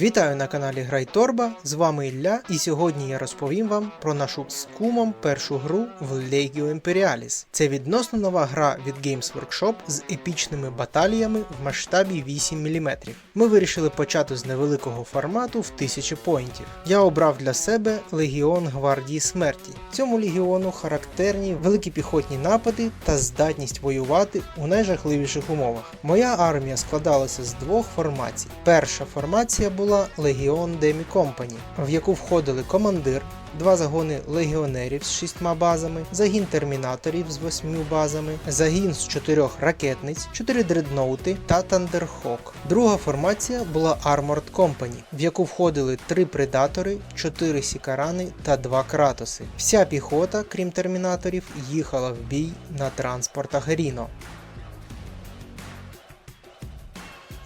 Вітаю на каналі Грай Торба, з вами Ілля, і сьогодні я розповім вам про нашу з кумом першу гру в Legio Imperialis. Це відносно нова гра від Games Workshop з епічними баталіями в масштабі 8 мм. Ми вирішили почати з невеликого формату в 1000 поінтів. Я обрав для себе Легіон Гвардії Смерті. Цьому легіону характерні великі піхотні напади та здатність воювати у найжахливіших умовах. Моя армія складалася з двох формацій. Перша формація була Легіон Демі Компані, в яку входили командир, два загони легіонерів з шістьма базами, загін термінаторів з восьмю базами, загін з чотирьох ракетниць, чотири дредноути та Тандерхок. Друга формація була Armored Company, в яку входили три предатори, чотири сікарани та два кратоси. Вся піхота, крім термінаторів, їхала в бій на транспортах Ріно.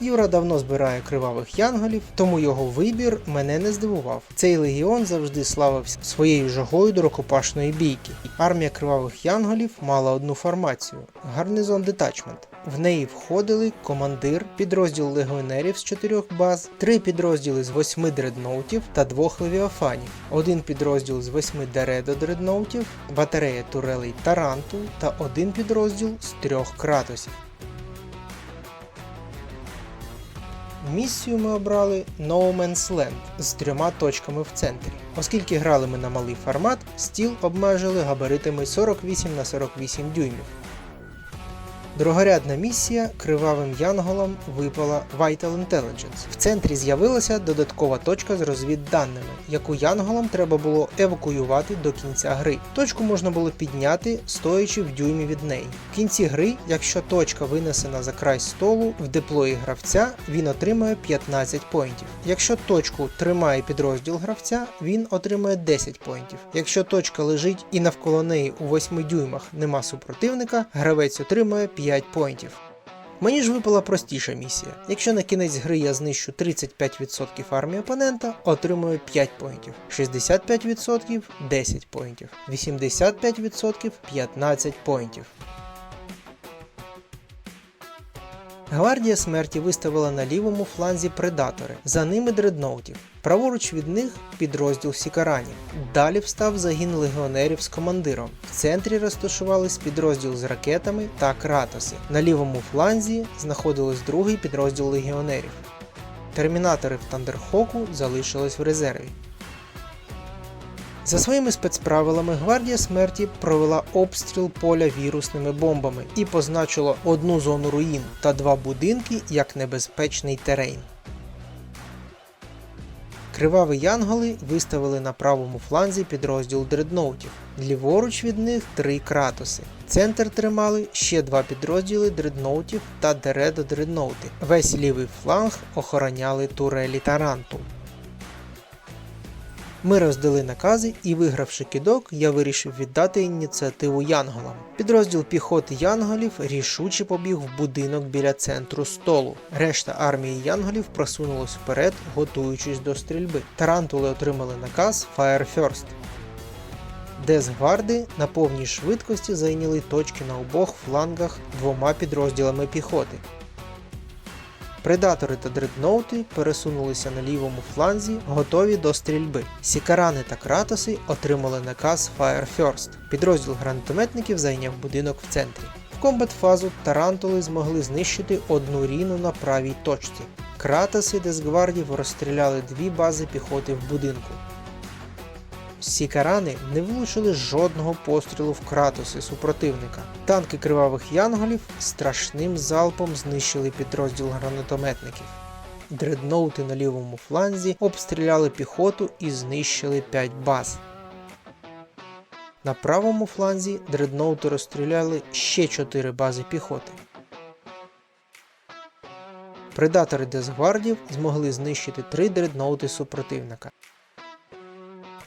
Юра давно збирає кривавих янголів, тому його вибір мене не здивував. Цей легіон завжди славився своєю жагою до рукопашної бійки. Армія кривавих янголів мала одну формацію гарнизон детачмент. В неї входили командир, підрозділ легіонерів з чотирьох баз, три підрозділи з восьми дредноутів та двох левіафанів, один підрозділ з восьми дередо дредноутів, батарея турелей Таранту та один підрозділ з трьох кратосів. Місію ми обрали No Man's Land з трьома точками в центрі. Оскільки грали ми на малий формат, стіл обмежили габаритами 48 на 48 дюймів. Другорядна місія кривавим янголам випала Vital Intelligence. В центрі з'явилася додаткова точка з розвідданими, яку янголам треба було евакуювати до кінця гри. Точку можна було підняти, стоячи в дюймі від неї. В кінці гри, якщо точка винесена за край столу в деплої гравця, він отримує 15 поінтів. Якщо точку тримає підрозділ гравця, він отримує 10 поінтів. Якщо точка лежить і навколо неї у 8 дюймах нема супротивника, гравець отримує 5 поінтів. Мені ж випала простіша місія. Якщо на кінець гри я знищу 35% армії опонента, отримую 5 поінтів, 65% 10 поінтів, 85% 15 поінтів. Гвардія смерті виставила на лівому фланзі предатори, за ними дредноутів. Праворуч від них підрозділ Сікаранів. Далі встав загін легіонерів з командиром. В центрі розташувались підрозділ з ракетами та кратоси. На лівому фланзі знаходились другий підрозділ легіонерів. Термінатори в Тандерхоку залишились в резерві. За своїми спецправилами Гвардія смерті провела обстріл поля вірусними бомбами і позначила одну зону руїн та два будинки як небезпечний терейн. Криваві янголи виставили на правому фланзі підрозділ дредноутів. Ліворуч від них три кратоси. Центр тримали ще два підрозділи дредноутів та дередо дредноути. Весь лівий фланг охороняли турелі Таранту. Ми роздали накази і, вигравши кидок, я вирішив віддати ініціативу янголам. Підрозділ піхоти янголів рішуче побіг в будинок біля центру столу. Решта армії янголів просунулась вперед, готуючись до стрільби. Тарантули отримали наказ Fire First. Дезгварди на повній швидкості зайняли точки на обох флангах двома підрозділами піхоти. Предатори та дредноути пересунулися на лівому фланзі, готові до стрільби. Сікарани та кратоси отримали наказ Fire First. Підрозділ гранатометників зайняв будинок в центрі. В комбат-фазу тарантули змогли знищити одну ріну на правій точці. Кратоси Десгвардів розстріляли дві бази піхоти в будинку. Сікарани не влучили жодного пострілу в кратоси супротивника. Танки кривавих янголів страшним залпом знищили підрозділ гранатометників. Дредноути на лівому фланзі обстріляли піхоту і знищили 5 баз. На правому фланзі дредноути розстріляли ще 4 бази піхоти. Предатори Дезгвардів змогли знищити 3 дредноути супротивника.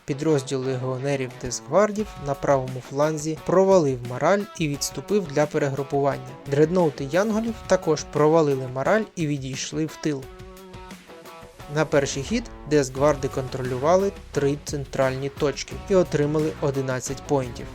Підрозділ легіонерів Десгвардів на правому фланзі провалив мораль і відступив для перегрупування. Дредноути Янголів також провалили мораль і відійшли в тил. На перший хід Десгварди контролювали три центральні точки і отримали 11 поінтів.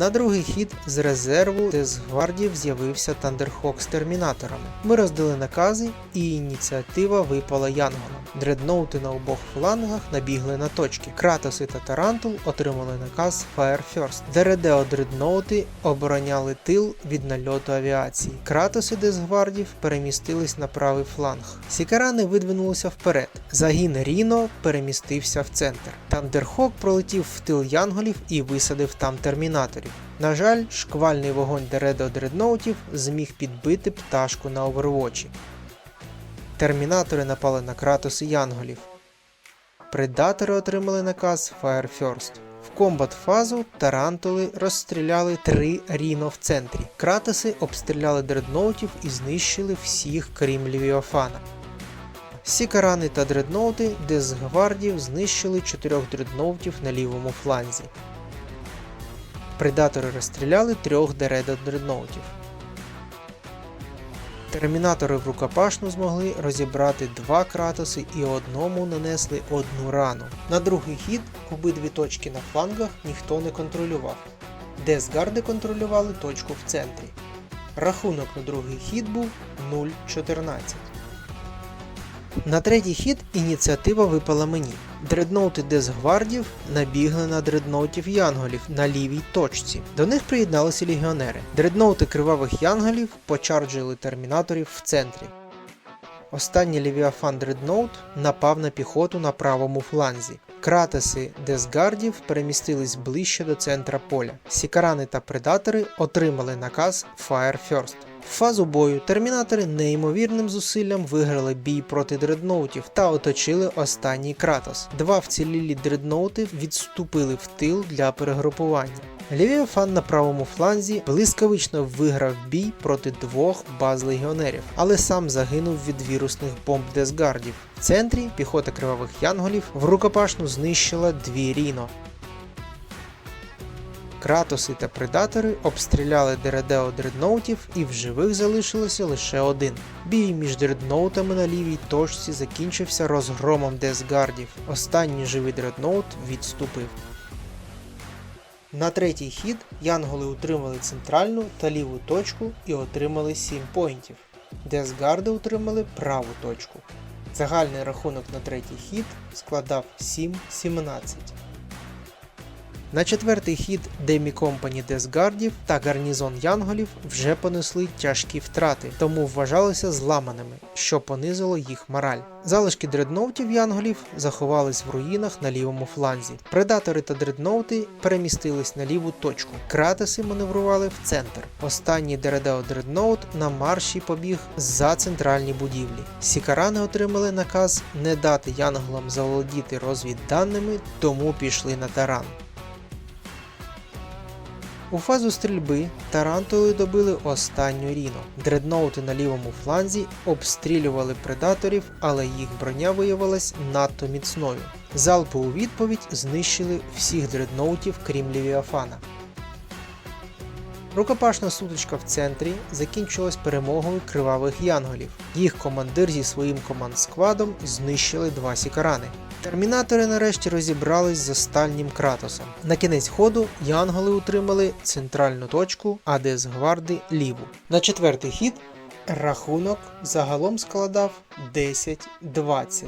На другий хід з резерву Дезгвардів з'явився Тандерхок з термінаторами. Ми роздали накази, і ініціатива випала Янголам. Дредноути на обох флангах набігли на точки. Кратоси та Тарантул отримали наказ Fire First. Дередео дредноути обороняли тил від нальоту авіації. Кратоси Дезгвардів перемістились на правий фланг. Сікарани видвинулися вперед. Загін Ріно перемістився в центр. Тандерхок пролетів в тил Янголів і висадив там термінаторів. На жаль, шквальний вогонь Дередо дредноутів зміг підбити пташку на овервочі. Термінатори напали на Кратоси Янголів. Предатори отримали наказ Fire First. В комбат фазу тарантули розстріляли три ріно в центрі. Кратоси обстріляли дредноутів і знищили всіх крім Лівіофана. Сікарани та дредноути Дезгвардів знищили чотирьох дредноутів на лівому фланзі. Предатори розстріляли трьох дередо дредноутів. Термінатори в рукопашну змогли розібрати два кратоси і одному нанесли одну рану. На другий хід обидві точки на флангах ніхто не контролював. Десгарди контролювали точку в центрі. Рахунок на другий хід був 0-14. На третій хід ініціатива випала мені. Дредноути Дезгвардів набігли на дредноутів Янголів на лівій точці. До них приєдналися легіонери. Дредноути кривавих Янголів почарджили термінаторів в центрі. Останній Левіафан Дредноут напав на піхоту на правому фланзі. Кратеси Дезгардів перемістились ближче до центра поля. Сікарани та предатори отримали наказ Fire First. Фазу бою термінатори неймовірним зусиллям виграли бій проти дредноутів та оточили останній кратос. Два вцілілі дредноути відступили в тил для перегрупування. Левіафан на правому фланзі блискавично виграв бій проти двох баз легіонерів, але сам загинув від вірусних бомб Десгардів. В центрі піхота кривавих янголів в рукопашну знищила дві ріно. Кратоси та предатори обстріляли Дередео дредноутів і в живих залишилося лише один. Бій між дредноутами на лівій точці закінчився розгромом Десгардів. Останній живий дредноут відступив. На третій хід янголи утримали центральну та ліву точку і отримали 7 поінтів. Десгарди утримали праву точку. Загальний рахунок на третій хід складав 7-17. На четвертий хід Демі Компані Десгардів та гарнізон Янголів вже понесли тяжкі втрати, тому вважалися зламаними, що понизило їх мораль. Залишки дредноутів Янголів заховались в руїнах на лівому фланзі. Предатори та дредноути перемістились на ліву точку. Кратеси маневрували в центр. Останній Дередео дредноут на марші побіг за центральні будівлі. Сікарани отримали наказ не дати янголам заволодіти розвідданими, тому пішли на таран. У фазу стрільби тарантули добили останню ріну. Дредноути на лівому фланзі обстрілювали предаторів, але їх броня виявилась надто міцною. Залпи у відповідь знищили всіх дредноутів, крім Лівіафана. Рукопашна сутичка в центрі закінчилась перемогою кривавих янголів. Їх командир зі своїм команд-сквадом знищили два сікарани. Термінатори нарешті розібрались з останнім кратосом. На кінець ходу янголи утримали центральну точку, а Дезгварди ліву. На четвертий хід рахунок загалом складав 10-20.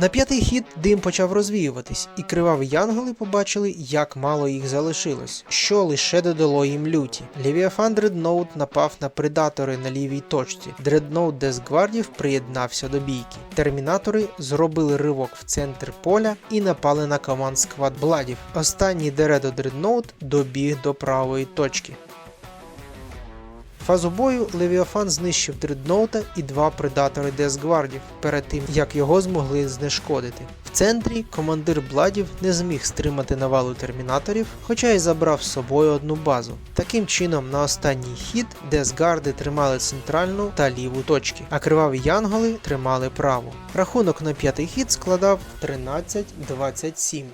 На п'ятий хід дим почав розвіюватись, і криваві янголи побачили, як мало їх залишилось, що лише додало їм люті. Левіафан Дредноут напав на предатори на лівій точці. Дредноут Десгвардів приєднався до бійки. Термінатори зробили ривок в центр поля і напали на команд сквад Бладів. Останній Дередо Дредноут добіг до правої точки. Фазу бою Левіафан знищив дредноута і два предатори Десгвардів перед тим, як його змогли знешкодити. В центрі командир Бладів не зміг стримати навалу термінаторів, хоча й забрав з собою одну базу. Таким чином, на останній хід Десгарди тримали центральну та ліву точки, а криваві янголи тримали праву. Рахунок на п'ятий хід складав 13-27.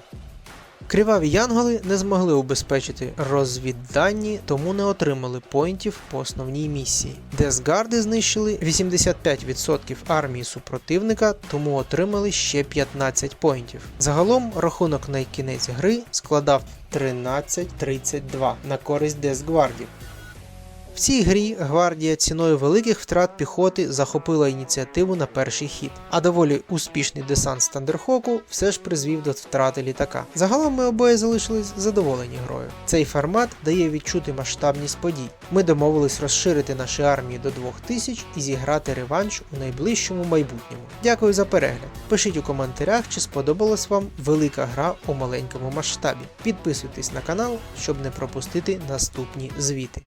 Криваві янголи не змогли убезпечити розвіддані, тому не отримали поінтів по основній місії. Десгарди знищили 85% армії супротивника, тому отримали ще 15 поінтів. Загалом рахунок на кінець гри складав 13-32 на користь Десгвардів. В цій грі гвардія ціною великих втрат піхоти захопила ініціативу на перший хід, а доволі успішний десант з Тандерхоку все ж призвів до втрати літака. Загалом ми обоє залишились задоволені грою. Цей формат дає відчути масштабність подій. Ми домовились розширити наші армії до 2000 і зіграти реванш у найближчому майбутньому. Дякую за перегляд. Пишіть у коментарях, чи сподобалась вам велика гра у маленькому масштабі. Підписуйтесь на канал, щоб не пропустити наступні звіти.